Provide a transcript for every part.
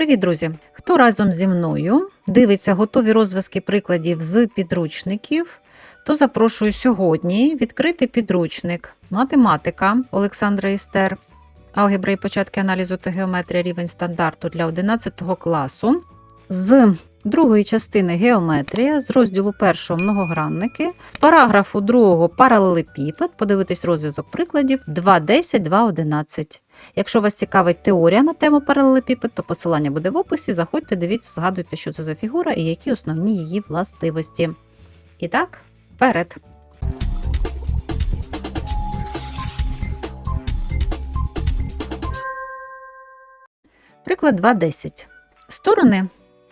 Привіт, друзі! Хто разом зі мною дивиться готові розв'язки прикладів з підручників, то запрошую сьогодні відкрити підручник Математика Олександра Істер, алгебра і початки аналізу та геометрія рівень стандарту для 11 класу з другої частини геометрія, з розділу першого многогранники, з параграфу другого паралелепіпед, подивитись розв'язок прикладів 2.10, 2.11. Якщо вас цікавить теорія на тему паралелепіпед, то посилання буде в описі. Заходьте, дивіться, згадуйте, що це за фігура і які основні її властивості. І так, вперед. Приклад 2.10. Сторони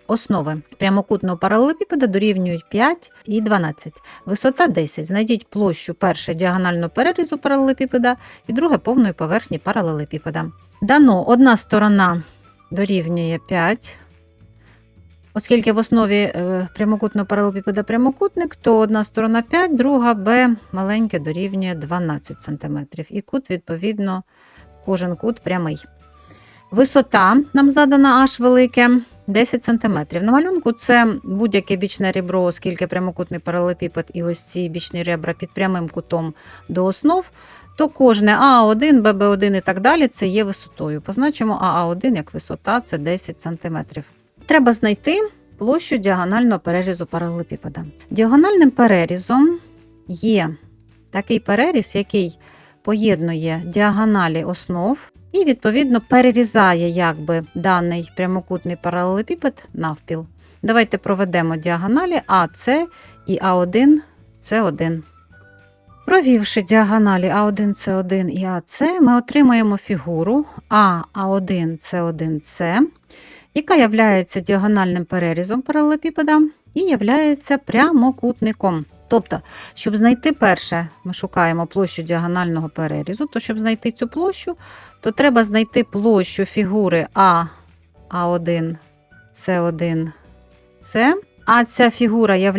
основи прямокутного паралелепіпеда дорівнюють 5 і 12. Висота 10. Знайдіть площу перше діагонального перерізу паралелепіпеда і друге повної поверхні паралелепіпеда. Дано одна сторона дорівнює 5. Оскільки в основі е, прямокутного паралелепіпеда прямокутник, то одна сторона 5, друга Б маленьке дорівнює 12 см. І кут, відповідно, кожен кут прямий. Висота нам задана аж велике 10 см. На малюнку це будь-яке бічне ребро, оскільки прямокутний паралелепіпед і ось ці бічні ребра під прямим кутом до основ, то кожне АА1, ББ1 і так далі це є висотою. Позначимо АА1 як висота це 10 см. Треба знайти площу діагонального перерізу паралелепіпеда. Діагональним перерізом є такий переріз, який поєднує діагоналі основ і, відповідно, перерізає якби даний прямокутний паралелепіпед навпіл. Давайте проведемо діагоналі АС і А1 С1. Провівши діагоналі А1 С1 і АС, ми отримаємо фігуру А А1 С1 С, яка є діагональним перерізом паралелепіпеда і є прямокутником. Тобто, щоб знайти перше, ми шукаємо площу діагонального перерізу, то щоб знайти цю площу, то треба знайти площу фігури А, А1, С1, С. А ця фігура є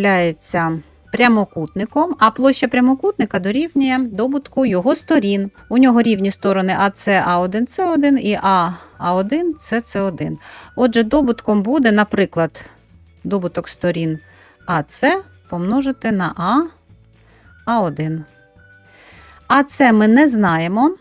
прямокутником, а площа прямокутника дорівнює добутку його сторін. У нього рівні сторони АС, А1, С1 і А, А1, С, С1. Отже, добутком буде, наприклад, добуток сторін АС помножити на А, А1. А це ми не знаємо.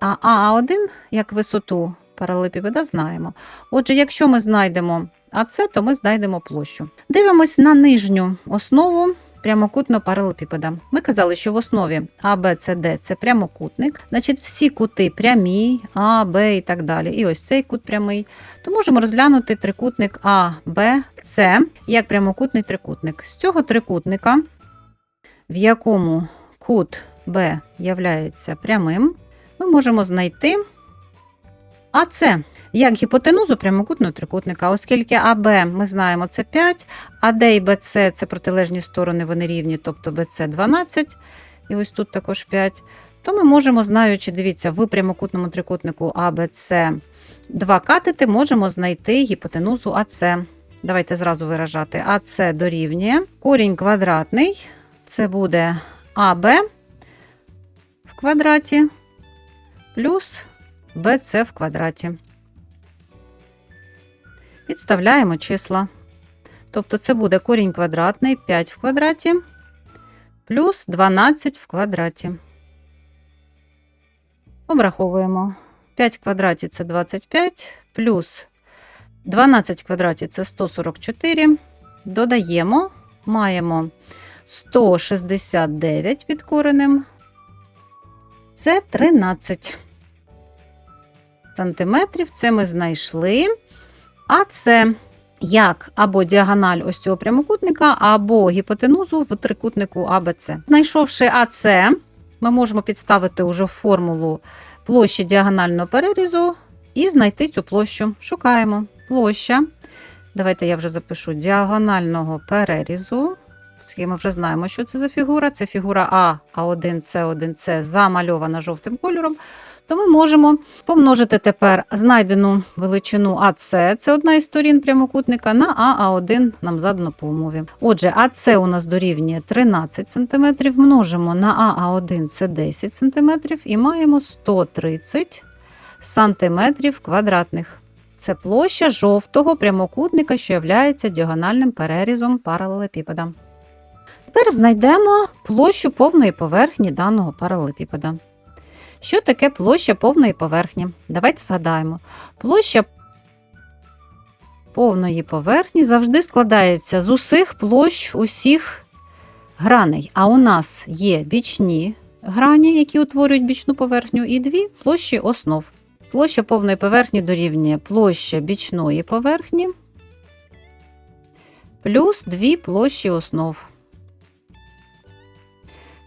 А А1 як висоту паралелепіпеда знаємо. Отже, якщо ми знайдемо АЦ, то ми знайдемо площу. Дивимось на нижню основу прямокутного паралелепіпеда. Ми казали, що в основі А, Б, С, Д це прямокутник. Значить, всі кути прямі, А, Б і так далі. І ось цей кут прямий. То можемо розглянути трикутник А, Б, С як прямокутний трикутник. З цього трикутника, в якому кут Б являється прямим, ми можемо знайти АС як гіпотенузу прямокутного трикутника, оскільки АБ ми знаємо це 5, АД і БЦ це протилежні сторони, вони рівні, тобто БЦ 12, і ось тут також 5, то ми можемо, знаючи, дивіться, в прямокутному трикутнику АБЦ 2 катети, можемо знайти гіпотенузу АС. Давайте зразу виражати. АС дорівнює корінь квадратний, це буде АБ в квадраті плюс BC в квадраті. Підставляємо числа. Тобто це буде корінь квадратний 5 в квадраті плюс 12 в квадраті. Обраховуємо. 5 в квадраті це 25, плюс 12 в квадраті це 144. Додаємо, маємо 169 під коренем. Це 13 сантиметрів. Це ми знайшли. А це як або діагональ ось цього прямокутника, або гіпотенузу в трикутнику АБЦ. Знайшовши АЦ, ми можемо підставити уже формулу площі діагонального перерізу і знайти цю площу. Шукаємо площа. Давайте я вже запишу діагонального перерізу. Ми вже знаємо, що це за фігура. Це фігура А, А1, С1, С замальована жовтим кольором то ми можемо помножити тепер знайдену величину АС, це одна із сторін прямокутника, на АА1 нам задано по умові. Отже, АС у нас дорівнює 13 см, множимо на АА1 це 10 см і маємо 130 см квадратних. Це площа жовтого прямокутника, що є діагональним перерізом паралелепіпеда. Тепер знайдемо площу повної поверхні даного паралелепіпеда. Що таке площа повної поверхні? Давайте згадаємо. Площа повної поверхні завжди складається з усіх площ усіх граней. А у нас є бічні грані, які утворюють бічну поверхню, і дві площі основ. Площа повної поверхні дорівнює площа бічної поверхні плюс дві площі основ.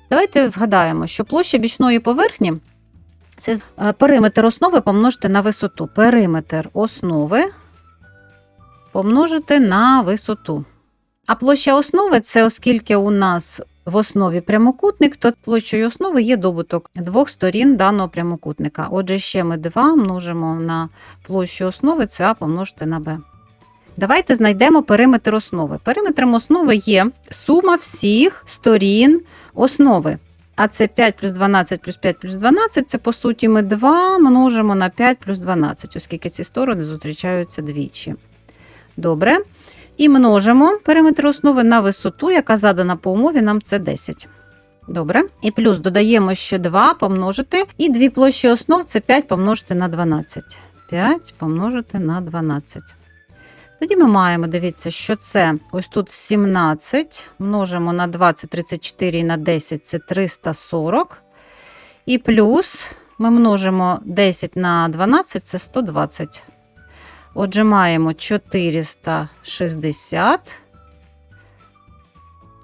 Давайте згадаємо, що площа бічної поверхні це е, периметр основи помножити на висоту. Периметр основи помножити на висоту. А площа основи це оскільки у нас в основі прямокутник, то площею основи є добуток двох сторін даного прямокутника. Отже, ще ми 2 множимо на площу основи, це А помножити на Б. Давайте знайдемо периметр основи. Периметром основи є сума всіх сторін основи. А це 5 плюс 12 плюс 5 плюс 12, це по суті ми 2 множимо на 5 плюс 12, оскільки ці сторони зустрічаються двічі. Добре. І множимо периметр основи на висоту, яка задана по умові, нам це 10. Добре. І плюс додаємо ще 2 помножити. І дві площі основ це 5 помножити на 12. 5 помножити на 12. Тоді ми маємо, дивіться, що це ось тут 17, множимо на 20, 34 і на 10 це 340. І плюс ми множимо 10 на 12 це 120. Отже, маємо 460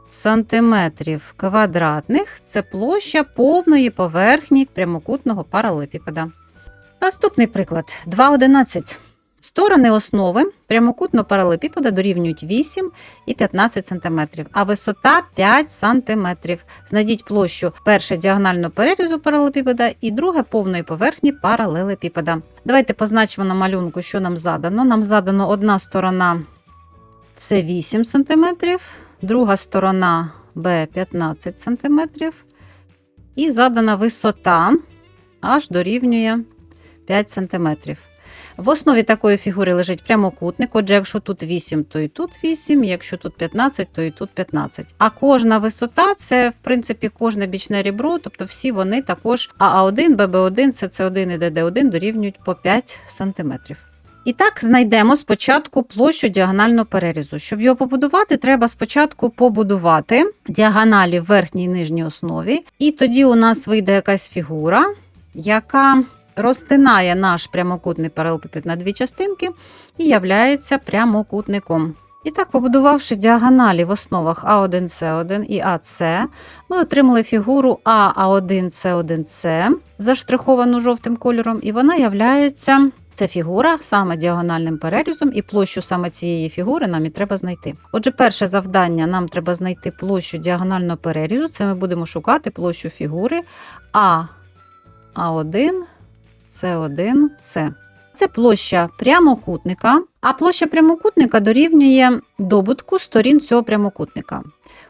сантиметрів квадратних. Це площа повної поверхні прямокутного паралепіпеда. Наступний приклад 2,11. Сторони основи прямокутного паралепіпеда дорівнюють 8 і 15 см, а висота 5 см. Знайдіть площу перше діагонального перерізу паралепіпеда і друге повної поверхні паралелепіпеда. Давайте позначимо на малюнку, що нам задано. Нам задано одна сторона це 8 см, друга сторона Б 15 см, і задана висота аж дорівнює 5 см. В основі такої фігури лежить прямокутник. Отже, якщо тут 8, то і тут 8, якщо тут 15, то і тут 15. А кожна висота це, в принципі, кожне бічне рібро, тобто всі вони також АА1, ББ1, СЦ1 і ДД1 дорівнюють по 5 см. І так, знайдемо спочатку площу діагонального перерізу. Щоб його побудувати, треба спочатку побудувати діагоналі в верхній і нижній основі. І тоді у нас вийде якась фігура, яка розтинає наш прямокутний паралелепіпед на дві частинки і являється прямокутником. І так, побудувавши діагоналі в основах А1С1 і АС, ми отримали фігуру АА1С1С, заштриховану жовтим кольором, і вона являється. Це фігура саме діагональним перерізом, і площу саме цієї фігури нам і треба знайти. Отже, перше завдання нам треба знайти площу діагонального перерізу. Це ми будемо шукати площу фігури А, А1, С1, С. Це площа прямокутника, а площа прямокутника дорівнює добутку сторін цього прямокутника.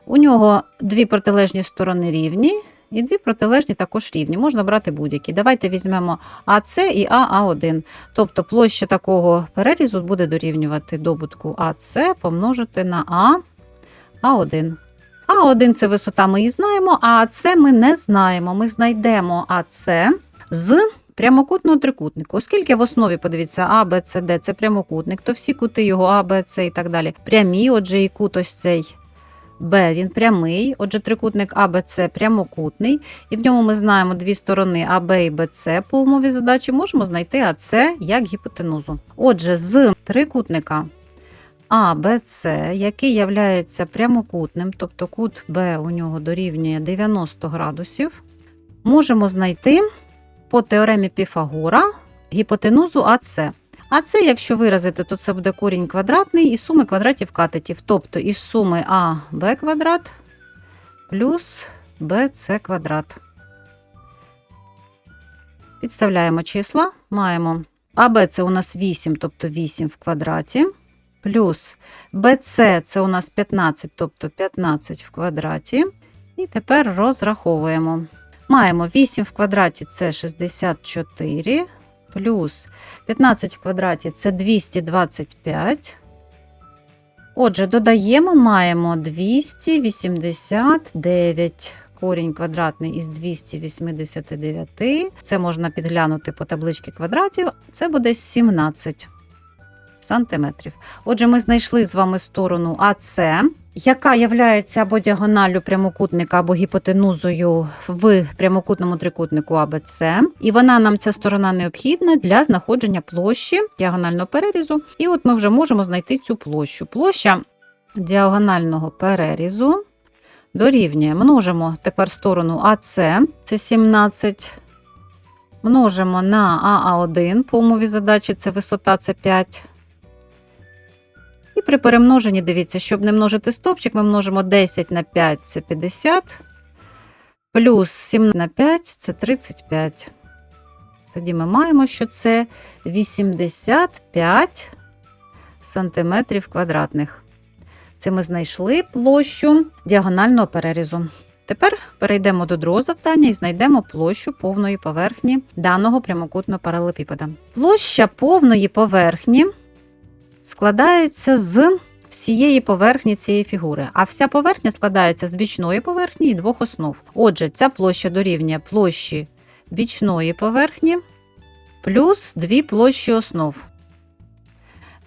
У нього дві протилежні сторони рівні, і дві протилежні також рівні. Можна брати будь-які. Давайте візьмемо АС і АА1. Тобто площа такого перерізу буде дорівнювати добутку АС помножити на А, А1. А1 це висота, ми її знаємо, а АС ми не знаємо. Ми знайдемо АС з прямокутного трикутнику. Оскільки в основі, подивіться, А, Б, С, Д це прямокутник, то всі кути його А, Б, С і так далі прямі, отже, і кут ось цей Б він прямий, отже, трикутник АБЦ прямокутний, і в ньому ми знаємо дві сторони АБ і БЦ по умові задачі, можемо знайти АЦ як гіпотенузу. Отже, з трикутника АБЦ, який являється прямокутним, тобто кут Б у нього дорівнює 90 градусів, можемо знайти по теоремі Піфагора гіпотенузу АЦ. А це, якщо виразити, то це буде корінь квадратний із суми квадратів катетів. Тобто із суми А Б квадрат плюс БЦ квадрат. Підставляємо числа. Маємо АБ це у нас 8, тобто 8 в квадраті. Плюс БЦ це у нас 15, тобто 15 в квадраті. І тепер розраховуємо. Маємо 8 в квадраті це 64 плюс 15 в квадраті це 225. Отже, додаємо, маємо 289. Корінь квадратний із 289. Це можна підглянути по табличці квадратів. Це буде 17 сантиметрів. Отже, ми знайшли з вами сторону АС, яка є або діагоналлю прямокутника, або гіпотенузою в прямокутному трикутнику АБЦ. І вона нам ця сторона необхідна для знаходження площі діагонального перерізу. І от ми вже можемо знайти цю площу. Площа діагонального перерізу дорівнює. Множимо тепер сторону АС, це 17. Множимо на АА1 по умові задачі, це висота це 5. При перемноженні, дивіться, щоб не множити стопчик, ми множимо 10 на 5 це 50, плюс 7 на 5 це 35. Тоді ми маємо, що це 85 сантиметрів квадратних. Це ми знайшли площу діагонального перерізу. Тепер перейдемо до другого завдання і знайдемо площу повної поверхні даного прямокутного паралелепіпеда. Площа повної поверхні складається з всієї поверхні цієї фігури, а вся поверхня складається з бічної поверхні і двох основ. Отже, ця площа дорівнює площі бічної поверхні плюс дві площі основ.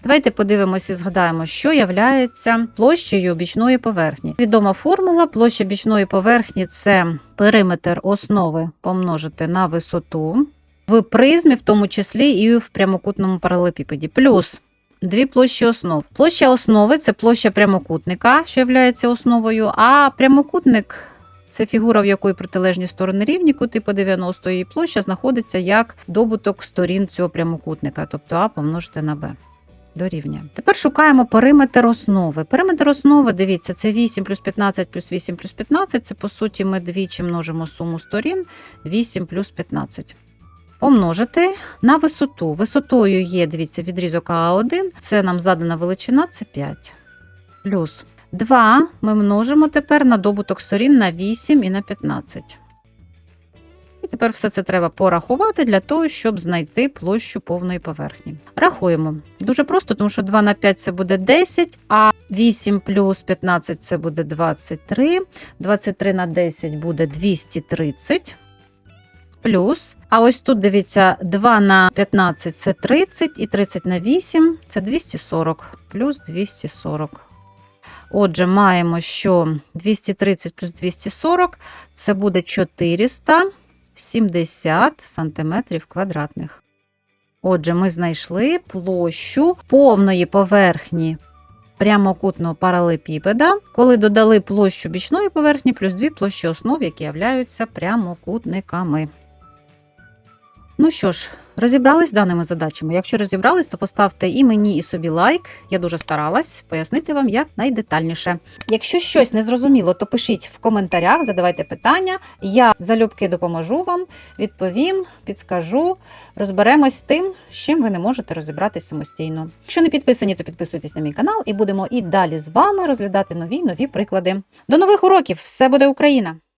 Давайте подивимося і згадаємо, що є площею бічної поверхні. Відома формула площа бічної поверхні це периметр основи помножити на висоту в призмі, в тому числі і в прямокутному паралелепіпеді. Плюс дві площі основ. Площа основи це площа прямокутника, що є основою, а прямокутник. Це фігура, в якої протилежні сторони рівні, кути по 90 і площа знаходиться як добуток сторін цього прямокутника, тобто А помножити на Б. Дорівнює. Тепер шукаємо периметр основи. Периметр основи, дивіться, це 8 плюс 15 плюс 8 плюс 15. Це, по суті, ми двічі множимо суму сторін 8 плюс 15. Помножити на висоту. Висотою є, дивіться, відрізок А1, це нам задана величина, це 5. Плюс 2 ми множимо тепер на добуток сторін на 8 і на 15. І тепер все це треба порахувати для того, щоб знайти площу повної поверхні. Рахуємо. Дуже просто, тому що 2 на 5 це буде 10, а 8 плюс 15 це буде 23. 23 на 10 буде 230. Плюс. А ось тут дивіться, 2 на 15 це 30, і 30 на 8 це 240, плюс 240. Отже, маємо, що 230 плюс 240 це буде 470 сантиметрів квадратних. Отже, ми знайшли площу повної поверхні прямокутного паралепіпеда, коли додали площу бічної поверхні плюс дві площі основ, які являються прямокутниками. Ну що ж, розібрались з даними задачами. Якщо розібрались, то поставте і мені, і собі лайк. Я дуже старалась пояснити вам як найдетальніше. Якщо щось не зрозуміло, то пишіть в коментарях, задавайте питання. Я залюбки допоможу вам, відповім, підскажу, розберемось з тим, з чим ви не можете розібратись самостійно. Якщо не підписані, то підписуйтесь на мій канал і будемо і далі з вами розглядати нові нові приклади. До нових уроків! Все буде Україна!